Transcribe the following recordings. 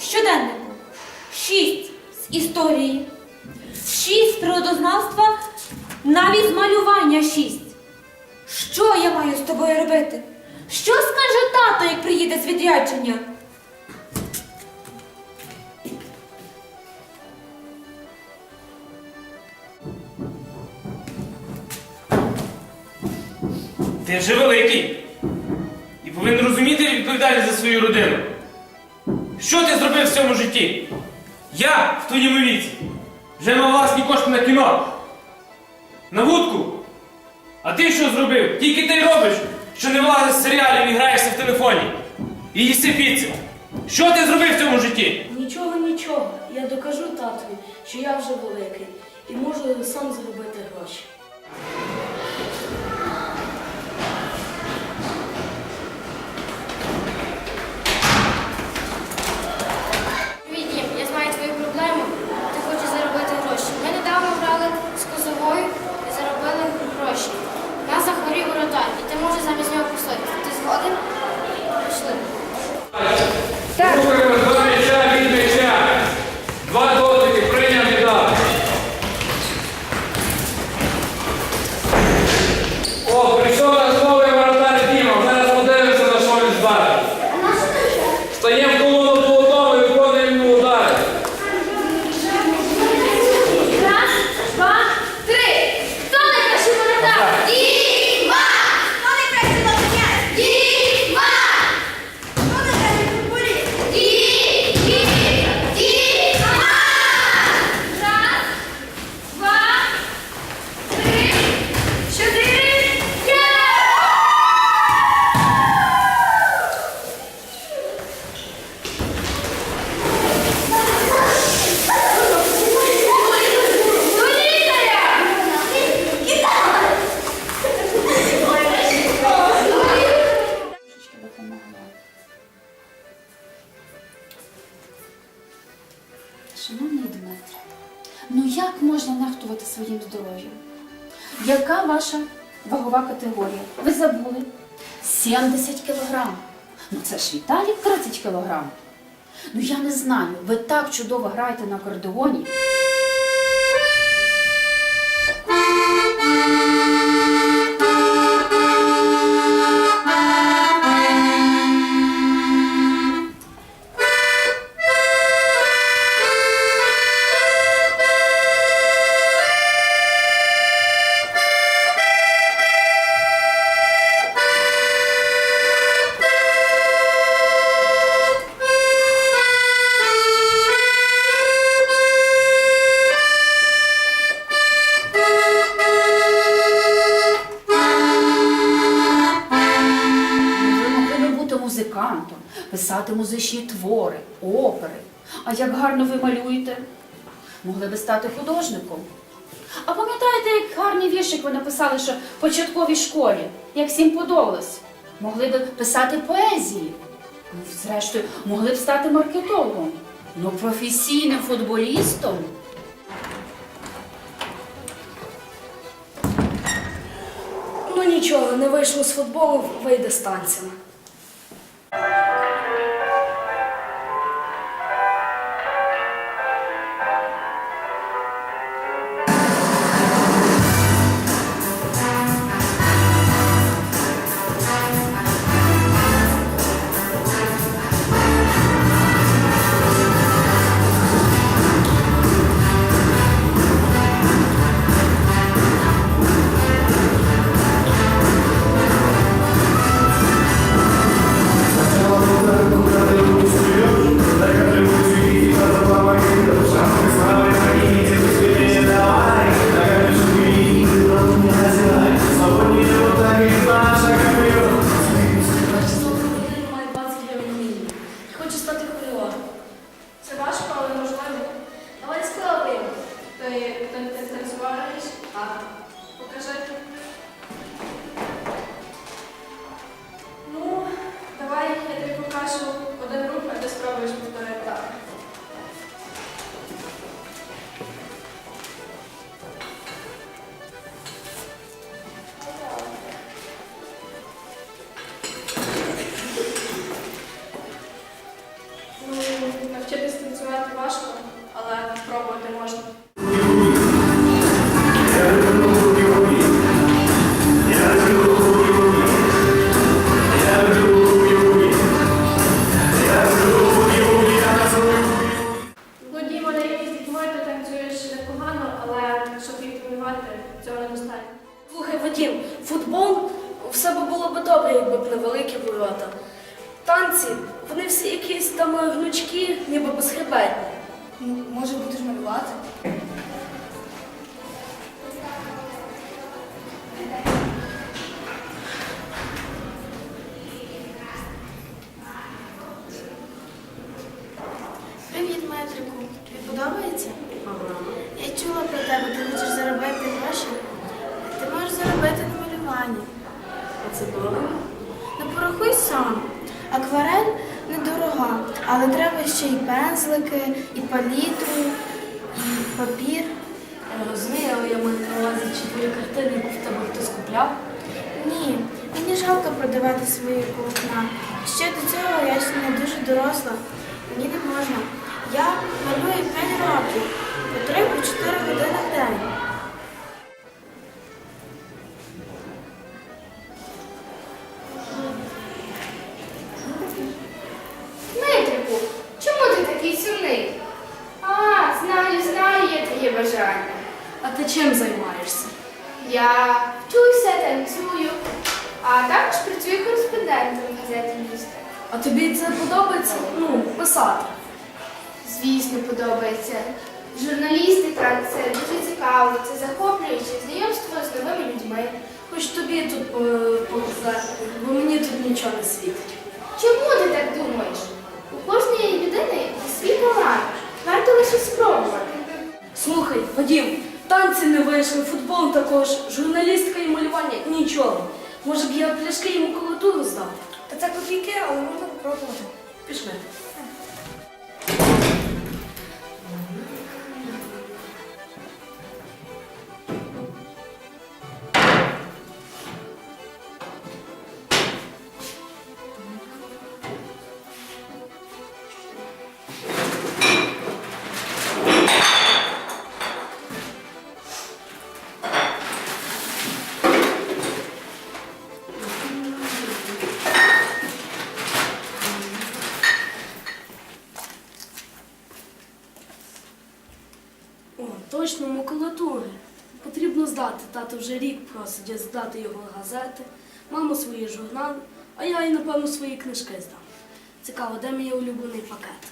щоденнику. Шість з історії, шість з природознавства, навіть з малювання шість. Що я маю з тобою робити? Що скаже тато, як приїде з відрядження? Ти вже великий і повинен розуміти відповідальність за свою родину. Що ти зробив в цьому житті? Я в твоєму віці вже мав власні кошти на кіно, на вудку. А ти що зробив? Тільки ти робиш, що не вилазиш з серіалів і граєшся в телефоні. І їси піцу. Що ти зробив в цьому житті? Нічого, нічого. Я докажу татові, що я вже великий і можу сам заробити гроші. Ваша вагова категорія? Ви забули? 70 кілограм. Ну це ж Віталік 30 кілограм. Ну я не знаю, ви так чудово граєте на акордеоні. Твори, опери. А як гарно ви малюєте? Могли би стати художником. А пам'ятаєте, як гарний віршик ви написали, що в початковій школі, як всім подобалось? Могли би писати поезії. Ну, зрештою, могли б стати маркетологом. Ну, професійним футболістом. Ну нічого, не вийшло з футболу, вийде з. Слухай, футбол все би було б добре, якби б не великі ворота. Танці, вони всі якісь там гнучкі, ніби безхребетні. Ну, може будеш малювати? Привіт, Метрику. Тобі подобається? Я чула про тебе, ти хочеш заробити гроші. Ти можеш заробити А це дорого? Ну порахуй сам. Акварель недорога, але треба ще і пензлики, і палітру, і папір. Я розумію, але я маю на увазі, чи твої картини в тебе хтось купляв. Ні, мені жалко продавати свої полотна. Ще до цього я ще не дуже доросла. Мені не можна. Я малюю 5 років, по 3-4 години в день. Є бажання. А ти чим займаєшся? Я вчуся, танцюю, а також працюю кореспондентом газети міста. А тобі це подобається? Ну, писати. Звісно, подобається. Журналістика це дуже цікаво, це захоплююче знайомство з новими людьми. Хоч тобі тут е, повезе, бо мені тут нічого також, журналістика і малювання нічого. Може б я пляшки і макулатуру здав? Та це копійки, але можна попробувати. Пішли. Точно макулатури. Потрібно здати. Тато вже рік просить здати його газети, мама свої журнали, а я і, напевно, свої книжки здам. Цікаво, де мій улюблений пакет?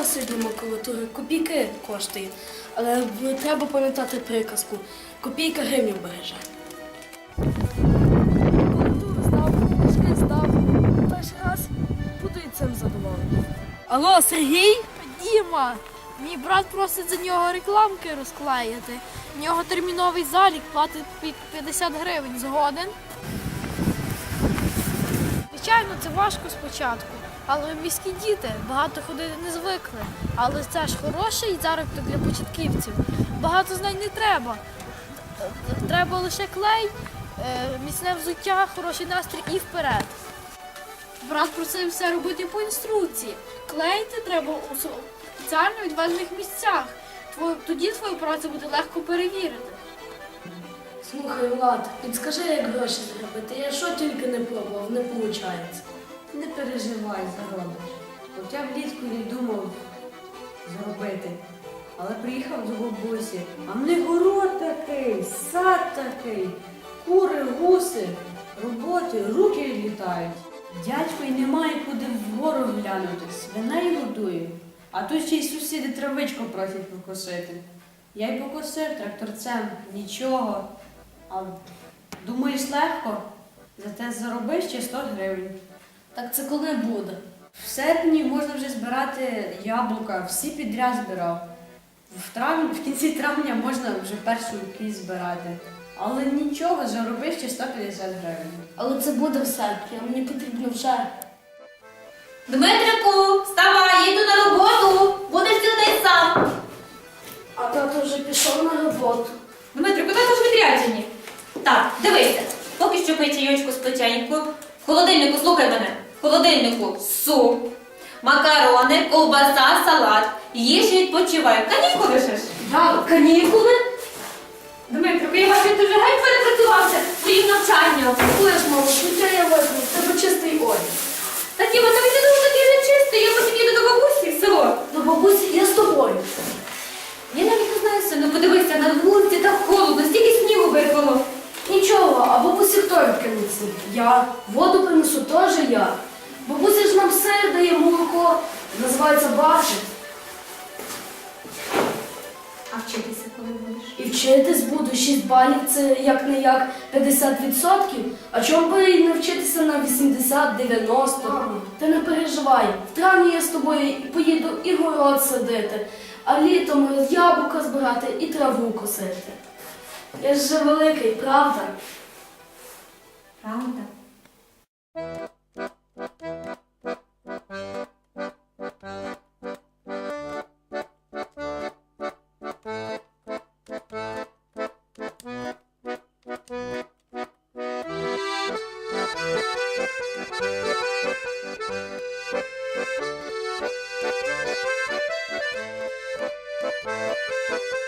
Дешево сьогодні макулатури, копійки коштує. Але треба пам'ятати приказку. Копійка гривню береже. Макулатуру здав, книжки здав. Перший раз буду і цим задоволений. Алло, Сергій? Діма, мій брат просить за нього рекламки розклеїти. В нього терміновий залік платить 50 гривень згоден. Звичайно, це важко спочатку, але міські діти багато ходити не звикли. Але це ж хороший заробіток для початківців. Багато знань не треба. Треба лише клей, е, міцне взуття, хороший настрій і вперед. Брат просив все робити по інструкції. Клеїти треба у спеціально відведених місцях. Тоді твою працю буде легко перевірити. Слухай, Влад, підскажи, як гроші заробити. Я що тільки не пробував, не виходить. Не переживай, заробиш. Я влітку не думав заробити. Але приїхав до бабусі, а в них город такий, сад такий, кури, гуси, роботи, руки літають. Дядько й немає куди вгору глянути, свиней годує. А тут ще й сусіди травичку просять покосити. Я й покосив тракторцем, нічого. А думаєш легко? Зате заробиш ще 100 гривень. Так це коли буде? В серпні можна вже збирати яблука, всі підряд збирав. В, травні, в кінці травня можна вже перші кість збирати. Але нічого, заробиш ще 150 гривень. Але це буде в серпні, а мені потрібно вже. Дмитрику, вставай, їду на роботу. Будеш цілий сам. А тато вже пішов на роботу. Дмитрику, тато ж відряджені. Так, дивися. Поки що пий чайочку з печеньку. В холодильнику, слухай мене. В холодильнику суп, макарони, ковбаса, салат. Їж і відпочивай. Канікули ж. Так, канікули? Дмитрику, я бачу, ти вже геть перепрацювався своїм навчанням. Купуєш, мамо, сміття я візьму, в тебе чистий одяг. Та ті, вона від дуже такий нечистий, я потім їду до бабусі в село. До бабусі я з тобою. Я навіть не знаю, сину, подивися, на вулиці так холодно, стільки снігу випало. Нічого, а бабусі хто відкинеться? Я. Воду принесу теж я. Бабуся ж нам сир дає молоко, називається башит. А вчитися коли будеш? І вчитись буду 6 балів, це як не як 50%. А чому би і не вчитися на 80-90? Ти не переживай. В травні я з тобою поїду і город садити, а літом яблука збирати і траву косити. Я ж вже великий, правда? Правда?